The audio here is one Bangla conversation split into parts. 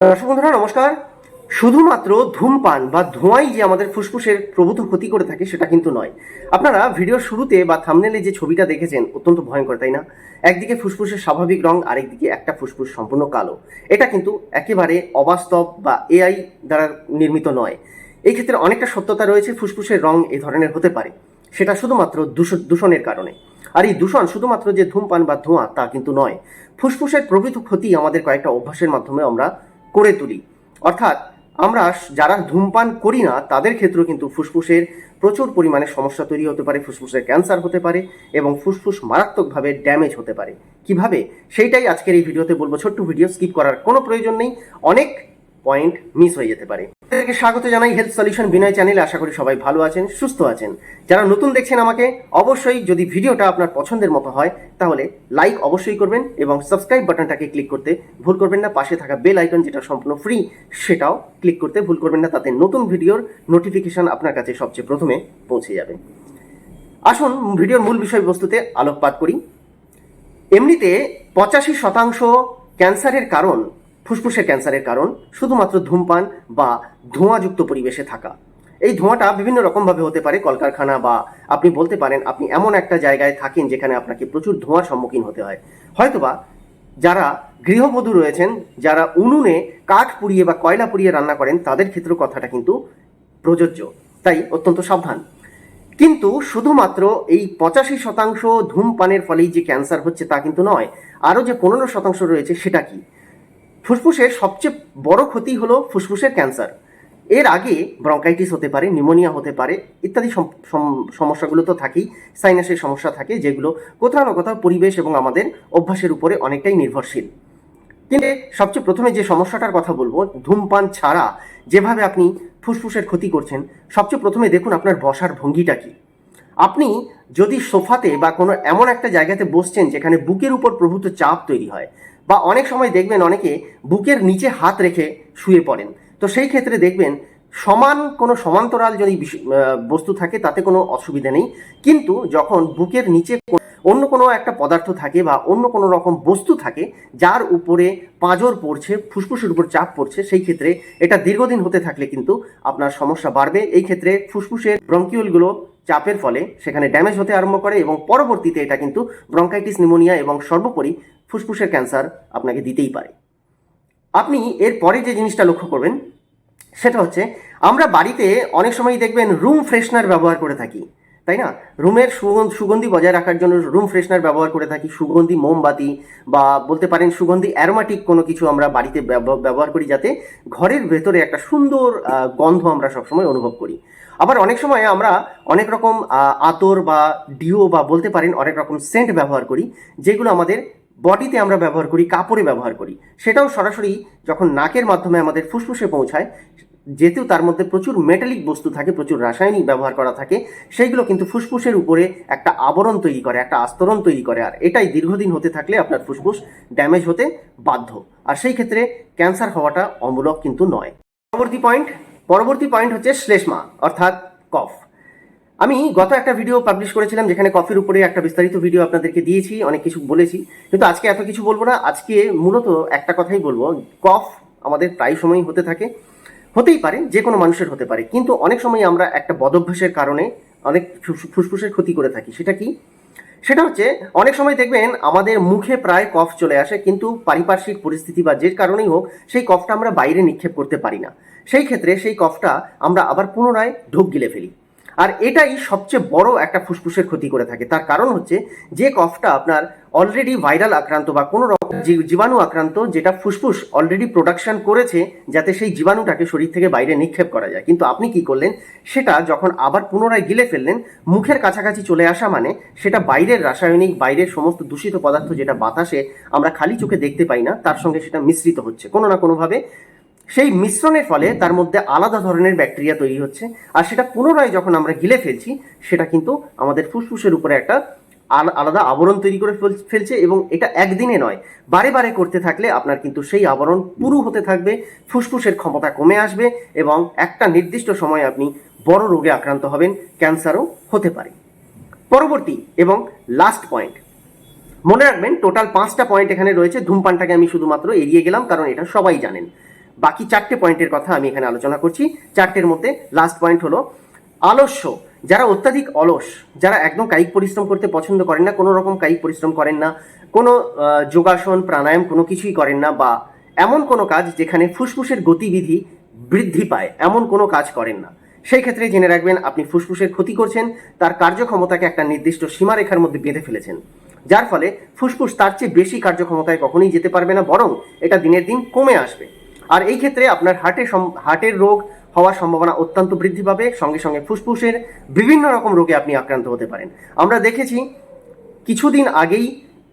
দর্শক বন্ধুরা নমস্কার। শুধুমাত্র ধূমপান বা ধোঁয়াই যে আমাদের ফুসফুসের প্রভূত ক্ষতি করে থাকে, সেটা কিন্তু নয়। আপনারা ভিডিওর শুরুতে বা থামনেলে যে ছবিটা দেখেছেন, অত্যন্ত ভয়ঙ্কর, তাই না? একদিকে ফুসফুসের স্বাভাবিক রং, আরেকদিকে একটা ফুসফুস সম্পূর্ণ কালো। এটা কিন্তু একেবারে অবাস্তব বা এআই দ্বারা নির্মিত নয়। এই ক্ষেত্রে অনেকটা সত্যতা রয়েছে, ফুসফুসের রং এই ধরনের হতে পারে। সেটা শুধুমাত্র দূষণের কারণে। আর এই দূষণ শুধুমাত্র যে ধূমপান বা ধোঁয়া, তা কিন্তু নয়। ফুসফুসের প্রভৃত ক্ষতি আমাদের কয়েকটা অভ্যাসের মাধ্যমে আমরা করে তুলি। অর্থাৎ আমরা যারা ধূমপান করি না, তাদের ক্ষেত্রেও কিন্তু ফুসফুসের প্রচুর পরিমাণে সমস্যা তৈরি হতে পারে, ফুসফুসের ক্যান্সার হতে পারে এবং ফুসফুস মারাত্মকভাবে ড্যামেজ হতে পারে। কীভাবে? সেইটাই আজকের এই ভিডিওতে বলব। ছোট্ট ভিডিও স্কিপ করার কোনো প্রয়োজন নেই। অনেক পয়েন্ট মিস হয়ে যেতে পারে। আপনাদেরকে স্বাগত জানাই হেলথ সলিউশন বিনয় চ্যানেলে আশা করি সবাই ভালো আছেন, সুস্থ আছেন। যারা নতুন দেখছেন আমাকে, অবশ্যই যদি ভিডিওটা আপনার পছন্দের মতো হয়, তাহলে লাইক অবশ্যই করবেন এবং সাবস্ক্রাইব বাটনটাকে ক্লিক করতে ভুল করবেন না। পাশে থাকা বেল আইকন যেটা সম্পূর্ণ ফ্রি সেটাও ক্লিক করতে ভুল করবেন না। তাতে নতুন ভিডিওর নোটিফিকেশন আপনার কাছে সবচেয়ে প্রথমে পৌঁছে যাবে। আসুন ভিডিওর মূল বিষয়বস্তুতে আলোকপাত করি। এমনিতে পঁচাশি শতাংশ ক্যান্সারের কারণ ফুসফুসের ক্যান্সারের কারণ শুধুমাত্র ধূমপান বা ধোঁয়াযুক্ত পরিবেশে থাকা। এই ধোঁয়াটা বিভিন্ন রকমভাবে হতে পারে কলকারখানা বা আপনি বলতে পারেন আপনি এমন একটা জায়গায় থাকেন যেখানে আপনাকে প্রচুর ধোঁয়ার সম্মুখীন হতে হয়। হয়তোবা যারা গৃহবধূ রয়েছেন, যারা উনুনে কাঠ পুড়িয়ে বা কয়লা পুড়িয়ে রান্না করেন, তাদের ক্ষেত্রেও কথাটা কিন্তু প্রযোজ্য। তাই অত্যন্ত সাবধান। কিন্তু শুধুমাত্র এই পঁচাশি শতাংশ ধূমপানের ফলেই যে ক্যান্সার হচ্ছে তা কিন্তু নয়। আরও যে পনেরো শতাংশ রয়েছে সেটা কি? ফুসফুসের সবচেয়ে বড় ক্ষতি হলো ফুসফুসের ক্যান্সার। এর আগে ব্রঙ্কাইটিস হতে পারে, নিউমোনিয়া হতে পারে, ইত্যাদি সম- সম- সমস্যাগুলো তো থাকেই, সাইনাসের সমস্যা থাকে যেগুলো কোথাও না কোথাও পরিবেশ এবং আমাদের অভ্যাসের উপরে অনেকটাই নির্ভরশীল। কিন্তু সবচেয়ে প্রথমে যে সমস্যাটার কথা বলব, ধূমপান ছাড়া যেভাবে আপনি ফুসফুসের ক্ষতি করছেন, সবচেয়ে প্রথমে দেখুন আপনার বসার ভঙ্গিটা কি। আপনি যদি সোফাতে বা কোনো এমন একটা জায়গাতে বসছেন যেখানে বুকের উপর প্রভূত চাপ তৈরি হয় বা অনেক সময় দেখবেন অনেকে বুকের নিচে হাত রেখে শুয়ে পড়েন। তো সেই ক্ষেত্রে দেখবেন সমান কোনো সমান্তরাল যদি বস্তু থাকে তাতে কোনো অসুবিধা নেই। কিন্তু যখন বুকের নিচে অন্য কোনো একটা পদার্থ থাকে বা অন্য কোনো রকম বস্তু থাকে, যার উপরে পাঁজর পড়ছে, ফুসফুসের উপর চাপ পড়ছে, সেই ক্ষেত্রে এটা দীর্ঘদিন হতে থাকলে কিন্তু আপনার সমস্যা বাড়বে। এই ক্ষেত্রে ফুসফুসের ব্রঙ্কিউলগুলো চাপের ফলে সেখানে ড্যামেজ হতে আরম্ভ করে এবং পরবর্তীতে এটা কিন্তু ব্রঙ্কাইটিস নিমোনিয়া এবং সর্বোপরি ফুসফুসের ক্যান্সার আপনাকে দিতেই পারে। আপনি এর পরে যে জিনিসটা লক্ষ্য করবেন, সেটা হচ্ছে আমরা বাড়িতে অনেক সময় দেখবেন রুম ফ্রেশনার ব্যবহার করে থাকি, তাই না? রুমের সুগন্ধ, সুগন্ধি বজায় রাখার জন্য রুম ফ্রেশনার ব্যবহার করে থাকি, সুগন্ধি মোমবাতি বা বলতে পারেন সুগন্ধি অ্যারোমাটিক কোনো কিছু আমরা বাড়িতে ব্যব- ব্যবহার করি যাতে ঘরের ভেতরে একটা সুন্দর গন্ধ আমরা সবসময় অনুভব করি। আবার অনেক সময় আমরা অনেক রকম আতর বা ডিও বা বলতে পারেন অনেক রকম সেন্ট ব্যবহার করি, যেগুলো আমাদের বডিতে আমরা ব্যবহার করি, কাপড়ে ব্যবহার করি। সেটাও সরাসরি যখন নাকের মাধ্যমে আমাদের ফুসফুসে পৌঁছায়, যেহেতু তার মধ্যে প্রচুর মেটালিক বস্তু থাকে, প্রচুর রাসায়নিক ব্যবহার করা থাকে, সেইগুলো কিন্তু ফুসফুসের উপরে একটা আবরণ তৈরি করে, একটা আস্তরণ তৈরি করে, আর এটাই দীর্ঘদিন হতে থাকলে আপনার ফুসফুস ড্যামেজ হতে বাধ্য। আর সেই ক্ষেত্রে ক্যান্সার হওয়াটা অমূলক কিন্তু নয়। পরবর্তী পয়েন্ট পরবর্তী পয়েন্ট হচ্ছে শ্লেষ্মা, অর্থাৎ কফ। আমি গত একটা ভিডিও পাবলিশ করেছিলাম যেখানে কফির উপরে একটা বিস্তারিত ভিডিও আপনাদেরকে দিয়েছি, অনেক কিছু বলেছি। কিন্তু আজকে এত কিছু বলব না, আজকে মূলত একটা কথাই বলব। কফ আমাদের প্রায় সময়ই হতে থাকে, হতেই পারে যে কোনো মানুষের হতে পারে। কিন্তু অনেক সময় আমরা একটা বদভ্যাসের কারণে অনেক ফুস- ফুসফুসের ক্ষতি করে থাকি। সেটা কি? সেটা হচ্ছে, অনেক সময় দেখবেন আমাদের মুখে প্রায় কফ চলে আসে, কিন্তু পারিপার্শ্বিক পরিস্থিতি বা যে কারণেই হোক, সেই কফটা আমরা বাইরে নিক্ষেপ করতে পারি না। সেই ক্ষেত্রে সেই কফটা আমরা আবার পুনরায় ঢোক গিলে ফেলি। আর এটাই সবচেয়ে বড় একটা ফুসফুসের ক্ষতি করে থাকে। তার কারণ হচ্ছে যে কফটা আপনার অলরেডি ভাইরাল আক্রান্ত বা কোনো রকম জীবাণু আক্রান্ত যেটা ফুসফুস অলরেডি প্রোডাকশন করেছে যাতে সেই জীবাণুটাকে শরীর থেকে বাইরে নিক্ষেপ করা যায়। কিন্তু আপনি কি করলেন? সেটা যখন আবার পুনরায় গিলে ফেললেন, মুখের কাছাকাছি চলে আসা মানে সেটা বাইরের রাসায়নিক, বাইরের সমস্ত দূষিত পদার্থ যেটা বাতাসে আমরা খালি চোখে দেখতে পাই না, তার সঙ্গে সেটা মিশ্রিত হচ্ছে। কোনো না কোনোভাবে সেই মিশ্রণের ফলে তার মধ্যে আলাদা ধরনের ব্যাকটেরিয়া তৈরি হচ্ছে। আর সেটা পুনরায় যখন আমরা গিলে ফেলছি, সেটা কিন্তু আমাদের ফুসফুসের উপরে একটা আল- আলাদা আবরণ তৈরি করে ফেল- ফেলছে এবং এটা একদিনে নয়, বারে বারে করতে থাকলে আপনার কিন্তু সেই আবরণ পুরু হতে থাকবে, ফুসফুসের ক্ষমতা কমে আসবে এবং একটা নির্দিষ্ট সময় আপনি বড় রোগে আক্রান্ত হবেন, ক্যান্সারও হতে পারে। পরবর্তী এবং লাস্ট পয়েন্ট মনে রাখবেন টোটাল পাঁচটা পয়েন্ট এখানে রয়েছে। ধূমপানটাকে আমি শুধুমাত্র এড়িয়ে গেলাম, কারণ এটা সবাই জানেন। বাকি চারটে পয়েন্টের কথা আমি এখানে আলোচনা করছি। চারটের মধ্যে লাস্ট পয়েন্ট হলো, আলস্য, যারা অত্যাধিক অলস, যারা একদম কায়িক পরিশ্রম করতে পছন্দ করেন না, কোনো রকম কায়িক পরিশ্রম করেন না, কোনো যোগাসন, প্রাণায়াম কোনো কিছুই করেন না, বা এমন কোনো কাজ যেখানে ফুসফুসের গতিবিধি বৃদ্ধি পায়, এমন কোনো কাজ করেন না। সেই ক্ষেত্রে জেনে রাখবেন, আপনি ফুসফুসের ক্ষতি করছেন, তার কার্যক্ষমতাকে একটা নির্দিষ্ট সীমারেখার মধ্যে বেঁধে ফেলেছেন। যার ফলে ফুসফুস তার চেয়ে বেশি কার্যক্ষমতায় কখনোই যেতে পারবে না, বরং এটা দিনের দিন কমে আসবে। আর এই ক্ষেত্রে আপনার হার্টে হার্টের রোগ হওয়ার সম্ভাবনা অত্যন্ত বৃদ্ধি পাবে। সঙ্গে সঙ্গে ফুসফুসের বিভিন্ন রকম রোগে আপনি আক্রান্ত হতে পারেন। আমরা দেখেছি কিছুদিন আগেই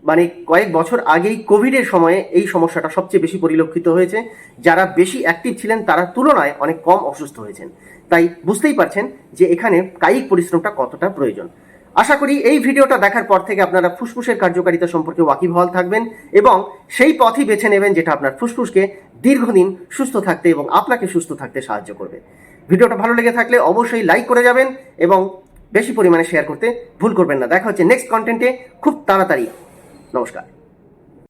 মানে কয়েক বছর আগেই কোভিডের সময়ে এই সমস্যাটা সবচেয়ে বেশি পরিলক্ষিত হয়েছে। যারা বেশি অ্যাক্টিভ ছিলেন, তারা তুলনায় অনেক কম অসুস্থ হয়েছেন। তাই বুঝতেই পারছেন যে এখানে কায়িক পরিশ্রমটা কতটা প্রয়োজন। আশা করি এই ভিডিওটা দেখার পর থেকে আপনারা ফুসফুসের কার্যকারিতা সম্পর্কে ওয়াকিবহাল থাকবেন এবং সেই পথই বেছে নেবেন যেটা আপনার ফুসফুসকে দীর্ঘদিন সুস্থ থাকতে এবং আপনাকে সুস্থ থাকতে সাহায্য করবে। ভিডিওটা ভালো লেগে থাকলে অবশ্যই লাইক করে যাবেন এবং বেশি পরিমাণে শেয়ার করতে ভুল করবেন না। দেখা হচ্ছে নেক্সট কন্টেন্টে খুব তাড়াতাড়ি। নমস্কার।